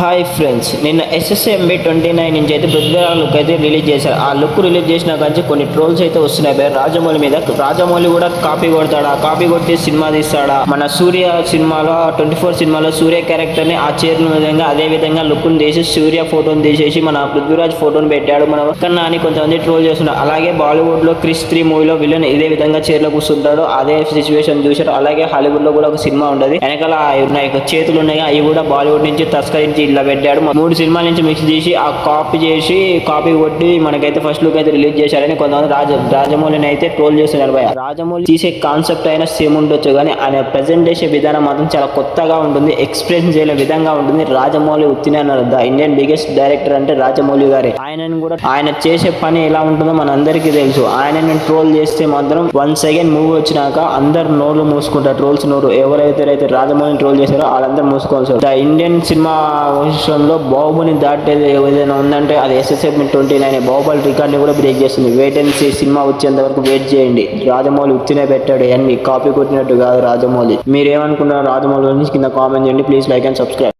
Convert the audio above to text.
Hi friends నిన్న SSMB twenty nine నుంచి అయితే పృథ్వీరాజ్ లుక్ అయితే రిలీజ్ చేశారు. ఆ లుక్ రిలీజ్ చేసిన కానీ కొన్ని ట్రోల్స్ అయితే వస్తున్నాయి రాజమౌళి మీద రాజమౌళి కూడా కాపీ కొడతాడా? కాపీ కొట్టి సినిమా తీస్తాడా? మన సూర్య సినిమాలో ట్వంటీ ఫోర్ సినిమాలో సూర్య క్యారెక్టర్ని ఆ చేరిన విధంగా అదే విధంగా లుక్ తీసి సూర్య ఫోటోని తీసేసి మన పృథ్వీరాజ్ ఫోటోని పెట్టాడు. మన కన్నా అని కొంతమంది ట్రోల్ చేస్తున్నారు. అలాగే బాలీవుడ్లో క్రిస్ త్రీ మూవీలో విలన్ ఇదే విధంగా చీరలో కూర్చుంటాడు. అదే సిచ్యువేషన్ చూశారు. అలాగే హాలీవుడ్లో కూడా ఒక సినిమా ఉండదు. వెనకాల ఉన్నాయి. చేతులు ఉన్నాయి. అవి కూడా బాలీవుడ్ నుంచి తస్కరించి ఇట్లా పెట్టాడు. మూడు సినిమాల నుంచి మిక్స్ చేసి ఆ కాపీ చేసి కాపీ కొట్టి మనకైతే ఫస్ట్ లుక్ అయితే రిలీజ్ చేశారని కొంతమంది రాజ రాజమౌళిని అయితే ట్రోల్ చేస్తున్నారు భయ రాజమౌళి తీసే కాన్సెప్ట్ అయినా సేమ్ ఉండొచ్చు కానీ ఆయన ప్రజెంట్ చేసే విధానం మాత్రం చాలా కొత్తగా ఉంటుంది ఎక్స్ప్రెస్ చేయలే విధంగా ఉంటుంది. రాజమౌళి ఉత్తినే అన్నారు. ద ఇండియన్ బిగ్గెస్ట్ డైరెక్టర్ అంటే రాజమౌళి గారే. ఆయనను కూడా ఆయన చేసే పని ఎలా ఉంటుందో మన అందరికీ తెలుసు. ఆయనని ట్రోల్ చేస్తే మాత్రం వన్ సెకండ్ మూవీ వచ్చినాక అందరు నోళ్ళు మూసుకుంటారు. ట్రోల్స్ నోరు. ఎవరైతే అయితే రాజమౌళిని ట్రోల్ చేశారో వాళ్ళందరూ మూసుకోవాల్సి ద ఇండియన్ సినిమా పొజిషన్లో బాహుబలిని దాటేది ఏదైనా ఉందంటే అది ఎస్ఎస్ఎఫ్ ట్వంటీ నైన్ బాహుబలి రికార్డ్ని కూడా బ్రేక్ చేస్తుంది. వెయిట్ అండ్ సీ సినిమా వచ్చేంత వరకు వెయిట్ చేయండి. రాజమౌళి ఉత్తినే పెట్టాడు. అన్ని కాపీ కొట్టినట్టు కాదు రాజమౌళి. మీరేమనుకున్నారు రాజమౌళి గురించి కింద కామెంట్ చేయండి. Please like and subscribe